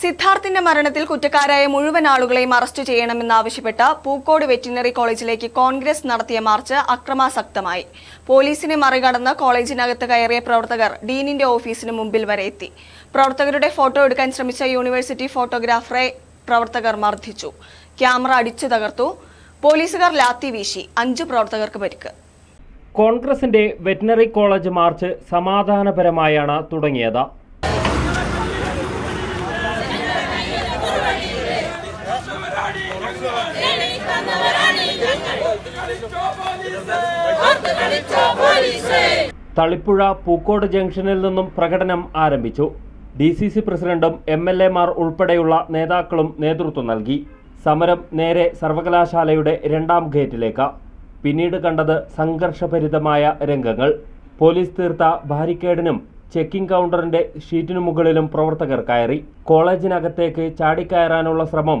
സിദ്ധാർത്ഥിന്റെ മരണത്തിൽ കുറ്റക്കാരായ മുഴുവൻ ആളുകളെയും അറസ്റ്റ് ചെയ്യണമെന്നാവശ്യപ്പെട്ട് പൂക്കോട് വെറ്റിനറി കോളേജിലേക്ക് കോൺഗ്രസ് നടത്തിയ മാർച്ച് അക്രമാസക്തമായി. പോലീസിനെ മറികടന്ന് കോളേജിനകത്ത് കയറിയ പ്രവർത്തകർ ഡീനിന്റെ ഓഫീസിന് മുമ്പിൽ വരെ എത്തി. പ്രവർത്തകരുടെ ഫോട്ടോ എടുക്കാൻ ശ്രമിച്ച യൂണിവേഴ്സിറ്റി ഫോട്ടോഗ്രാഫറെ പ്രവർത്തകർ മർദ്ദിച്ചു. ക്യാമറ അടിച്ചു തകർത്തു. പോലീസുകാർ ലാത്തി വീശി. അഞ്ചു പ്രവർത്തകർക്ക് പരിക്ക്. കോൺഗ്രസിന്റെ വെറ്റിനറി കോളേജ് മാർച്ച് സമാധാനപരമായാണ് തുടങ്ങിയത്. തളിപ്പുഴ പൂക്കോട് ജംഗ്ഷനിൽ നിന്നും പ്രകടനം ആരംഭിച്ചു. ഡി സി സി പ്രസിഡന്റും എം എൽ എമാർ ഉൾപ്പെടെയുള്ള നേതാക്കളും നേതൃത്വം നൽകി. സമരം നേരെ സർവകലാശാലയുടെ രണ്ടാം ഗേറ്റിലേക്ക്. പിന്നീട് കണ്ടത് സംഘർഷഭരിതമായ രംഗങ്ങൾ. പോലീസ് തീർത്ത ബാരിക്കേഡിനും ചെക്കിംഗ് കൗണ്ടറിന്റെ ഷീറ്റിനു മുകളിലും പ്രവർത്തകർ കയറി. കോളേജിനകത്തേക്ക് ചാടിക്കയറാനുള്ള ശ്രമം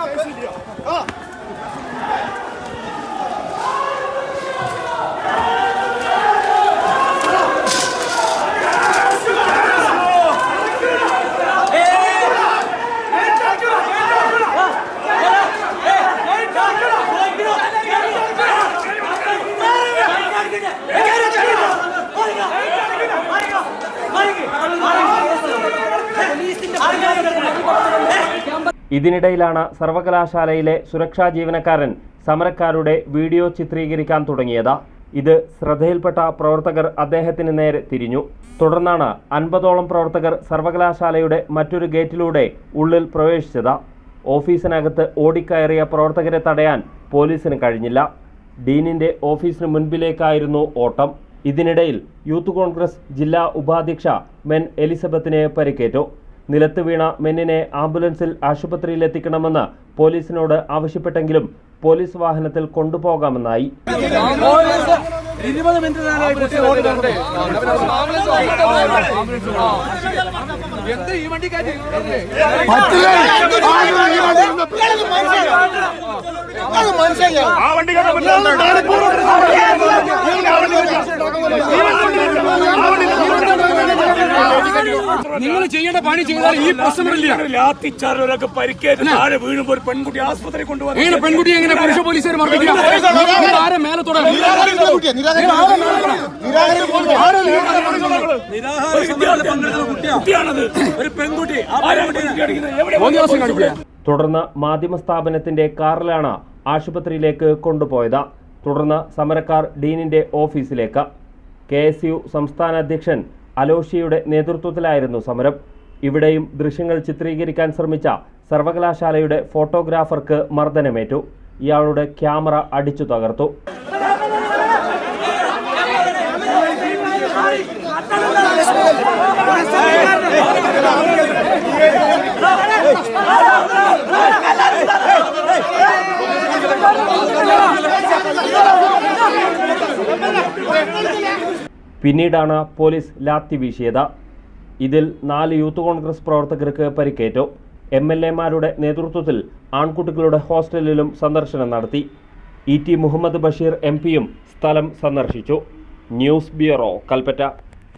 我真是啊。ഇതിനിടയിലാണ് സർവകലാശാലയിലെ സുരക്ഷാ ജീവനക്കാരൻ സമരക്കാരുടെ വീഡിയോ ചിത്രീകരിക്കാൻ തുടങ്ങിയത്. ഇത് ശ്രദ്ധയിൽപ്പെട്ട പ്രവർത്തകർ അദ്ദേഹത്തിന് നേരെ തിരിഞ്ഞു. തുടർന്നാണ് അൻപതോളം പ്രവർത്തകർ സർവകലാശാലയുടെ മറ്റൊരു ഗേറ്റിലൂടെ ഉള്ളിൽ പ്രവേശിച്ചത്. ഓഫീസിനകത്ത് ഓടിക്കയറിയ പ്രവർത്തകരെ തടയാൻ പോലീസിന് കഴിഞ്ഞില്ല. ഡീനിന്റെ ഓഫീസിന് മുൻപിലേക്കായിരുന്നു ഓട്ടം. ഇതിനിടയിൽ യൂത്ത് കോൺഗ്രസ് ജില്ലാ ഉപാധ്യക്ഷ മെൻ എലിസബത്തിനെ പരിക്കേറ്റു. നിലത്ത് വീണ മെന്നിനെ ആംബുലൻസിൽ ആശുപത്രിയിൽ എത്തിക്കണമെന്ന് പോലീസിനോട് ആവശ്യപ്പെട്ടെങ്കിലും പോലീസ് വാഹനത്തിൽ കൊണ്ടുപോകാമെന്നായി. ഇരുപത് മിനിറ്റ് വണ്ടിക്കാറ്റ് ആ വണ്ടി ചെയ്യേണ്ട പണി ചെയ്താൽ ഈ പ്രശ്നമില്ല പരിക്കേറ്റ് താഴെ ഒരു പെൺകുട്ടി ആസ്പത്രി എങ്ങനെ പെൺകുട്ടി എങ്ങനെ പുരുഷ പോലീസുകാർ ആരെ കുട്ടിയാണത്. ഒരു പെൺകുട്ടി. തുടർന്ന് മാധ്യമ സ്ഥാപനത്തിന്റെ കാറിലാണ് ആശുപത്രിയിലേക്ക് കൊണ്ടുപോയത്. തുടർന്ന് സമരക്കാർ ഡീനിന്റെ ഓഫീസിലേക്ക്. കെ എസ് യു സംസ്ഥാന അധ്യക്ഷൻ അലോഷിയുടെ നേതൃത്വത്തിലായിരുന്നു സമരം. ഇവിടെയും ദൃശ്യങ്ങൾ ചിത്രീകരിക്കാൻ ശ്രമിച്ച സർവകലാശാലയുടെ ഫോട്ടോഗ്രാഫർക്ക് മർദ്ദനമേറ്റു. ഇയാളുടെ ക്യാമറ അടിച്ചു തകർത്തു. പിന്നീടാണ് പോലീസ് ലാത്തി വീശിയത്. ഇതിൽ നാല് യൂത്ത് കോൺഗ്രസ് പ്രവർത്തകർക്ക് പരിക്കേറ്റു. എം എൽ എമാരുടെ നേതൃത്വത്തിൽ ആൺകുട്ടികളുടെ ഹോസ്റ്റലിലും സന്ദർശനം നടത്തി. E T Muhammad Basheer M പിയും സ്ഥലം സന്ദർശിച്ചു. News bureau Kalpetta.